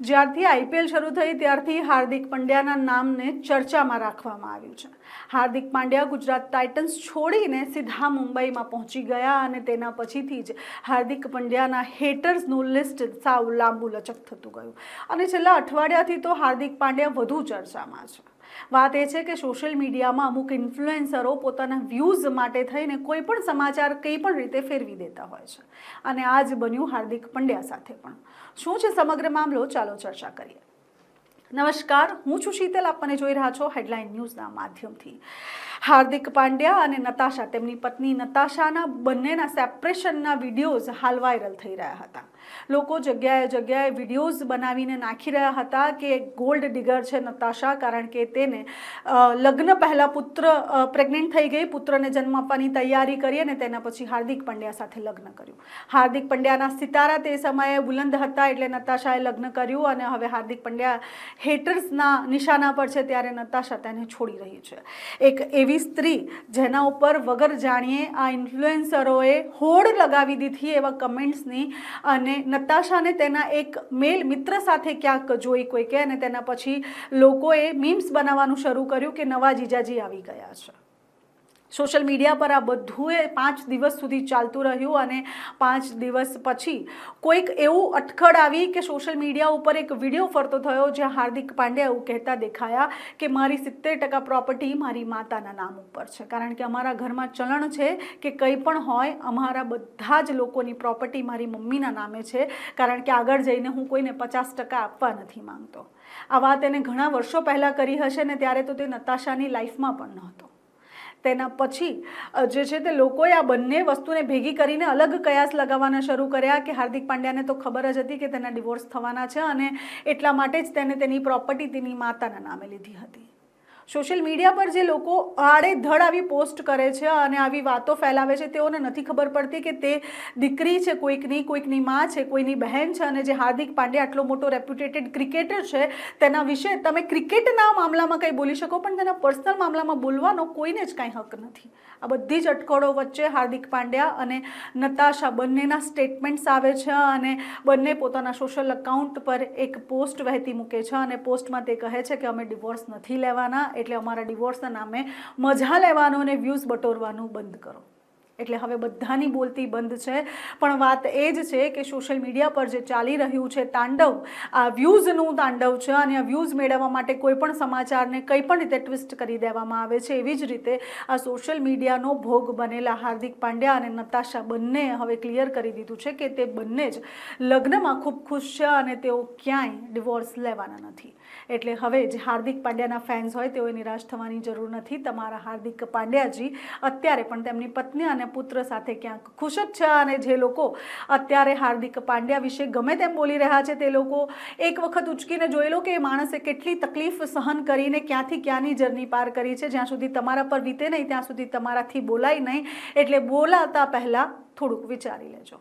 જ્યારથી આઈપીએલ શરૂ થઈ ત્યારથી હાર્દિક પંડ્યાના નામને ચર્ચામાં રાખવામાં આવ્યું છે. હાર્દિક પાંડ્યા ગુજરાત ટાઇટન્સ છોડીને સીધા મુંબઈમાં પહોંચી ગયા અને તેના પછીથી જ હાર્દિક પંડ્યાના હેટર્સનું લિસ્ટ સાવ લાંબુ લચક થતું ગયું. અને છેલ્લા અઠવાડિયાથી તો હાર્દિક પાંડ્યા વધુ ચર્ચામાં છે. વાત એ છે કે સોશિયલ મીડિયામાં અમુક ઇન્ફ્લુએન્સરો પોતાના વ્યૂઝ માટે થઈને કોઈ પણ સમાચાર કંઈ પણ રીતે ફેરવી દેતા હોય છે. અને આ જ બન્યું હાર્દિક પંડ્યા સાથે પણ. શું છે સમગ્ર મામલો? ચાલો ચર્ચા કરીએ. નમસ્કાર, હું છું શીતલ. આપણને જોઈ રહ્યા છો હેડલાઇન ન્યૂઝના માધ્યમથી. હાર્દિક પાંડ્યા અને નતાશા, તેમની પત્ની નતાશાના બંનેના સેપરેશનના વિડીયોઝ હાલ વાયરલ થઈ રહ્યા હતા. લોકો જગ્યાએ જગ્યાએ વિડીયોઝ બનાવીને નાખી રહ્યા હતા કે ગોલ્ડ ડિગર છે નતાશા, કારણ કે તેને લગ્ન પહેલાં પુત્ર પ્રેગ્નેન્ટ થઈ ગઈ, પુત્રને જન્મ આપવાની તૈયારી કરી અને તેના પછી હાર્દિક પંડ્યા સાથે લગ્ન કર્યું. હાર્દિક પંડ્યાના સિતારા તે સમયે બુલંદ હતા એટલે નતાશાએ લગ્ન કર્યું અને હવે હાર્દિક પંડ્યા હેટર્સના નિશાના પર છે ત્યારે નતાશા તેને છોડી રહી છે. એક એવી સ્ત્રી જેના ઉપર વગર જાણીએ આ ઇન્ફ્લુએન્સરોએ હોડ લગાવી દીધી એવા કમેન્ટ્સની અને નતાશાને તેના એક મેલ મિત્ર સાથે ક્યાંક જોઈ કોઈકે અને તેના પછી લોકોએ મીમ્સ બનાવવાનું શરૂ કર્યું કે નવા જીજાજી આવી ગયા છે. સોશિયલ મીડિયા પર આ બધું એ પાંચ દિવસ સુધી ચાલતું રહ્યું અને પાંચ દિવસ પછી કોઈક એવું અટખડ આવી કે સોશિયલ મીડિયા ઉપર એક વીડિયો ફરતો થયો જ્યાં હાર્દિક પાંડ્યા એવું કહેતા દેખાયા કે મારી સિત્તેર ટકા પ્રોપર્ટી મારી માતાના નામ ઉપર છે. કારણ કે અમારા ઘરમાં ચલણ છે કે કંઈ પણ હોય, અમારા બધા જ લોકોની પ્રોપર્ટી મારી મમ્મીના નામે છે. કારણ કે આગળ જઈને હું કોઈને પચાસ ટકા આપવા નથી માંગતો. આ વાત એને ઘણા વર્ષો પહેલાં કરી હશે ને ત્યારે તો તે નતાશાની લાઈફમાં પણ નહોતો. તેના પછી જે છે તે લોકોએ આ બંને વસ્તુને ભેગી કરીને અલગ કયાસ લગાવવાના શરૂ કર્યા કે હાર્દિક પાંડ્યાને તો ખબર જ હતી કે તેના ડિવોર્સ થવાના છે અને એટલા માટે જ તેને તેની પ્રોપર્ટી તેની માતાના નામે લીધી હતી. સોશિયલ મીડિયા પર જે લોકો આડેધડ આવી પોસ્ટ કરે છે અને આવી વાતો ફેલાવે છે, તેઓને નથી ખબર પડતી કે તે દીકરી છે, કોઈકની કોઈકની માં છે, કોઈની બહેન છે અને જે હાર્દિક પાંડ્યા આટલો મોટો રેપ્યુટેટેડ ક્રિકેટર છે, તેના વિશે તમે ક્રિકેટના મામલામાં કંઈ બોલી શકો, પણ તેના પર્સનલ મામલામાં બોલવાનો કોઈને જ કાંઈ હક નથી. આ બધી જ અટકળો વચ્ચે હાર્દિક પાંડ્યા અને નતાશા બંનેના સ્ટેટમેન્ટ્સ આવે છે અને બંને પોતાના સોશિયલ અકાઉન્ટ પર એક પોસ્ટ વહેતી મૂકે છે અને પોસ્ટમાં તે કહે છે કે અમે ડિવોર્સ નથી લેવાના એટલે અમારા ડિવોર્સના નામે મજા લેવાનું અને વ્યૂઝ બટોરવાનું બંધ કરો. એટલે હવે બધાની બોલતી બંધ છે. પણ વાત એ જ છે કે સોશિયલ મીડિયા પર જે ચાલી રહ્યું છે તાંડવ, આ વ્યૂઝનું તાંડવ છે અને આ વ્યૂઝ મેળવવા માટે કોઈ પણ સમાચારને કંઈ પણ રીતે ટ્વિસ્ટ કરી દેવામાં આવે છે, એવી જ રીતે આ સોશિયલ મીડિયાનો ભોગ બનેલા હાર્દિક પાંડ્યા અને નતાશા બંને હવે ક્લિયર કરી દીધું છે કે તે બંને જ લગ્નમાં ખૂબ ખુશ છે અને તેઓ ક્યાંય ડિવોર્સ લેવાના નથી. એટલે હવે જે હાર્દિક પાંડ્યાના ફેન્સ હોય તેઓએ નિરાશ થવાની જરૂર નથી. તમારા હાર્દિક પાંડ્યાજી અત્યારે પણ તેમની પત્ની અને પુત્ર સાથે ક્યાંક ખુશ જ છે અને જે લોકો અત્યારે હાર્દિક પાંડ્યા વિશે ગમે તેમ બોલી રહ્યા છે, તે લોકો એક વખત ઉચકીને જોઈ લો કે એ માણસે કેટલી તકલીફ સહન કરીને ક્યાંથી ક્યાંની જર્ની પાર કરી છે, જ્યાં સુધી તમારા પર વીતે નહીં, ત્યાં સુધી તમારાથી બોલાય નહીં, એટલે બોલાતા પહેલાં થોડુંક વિચારી લેજો.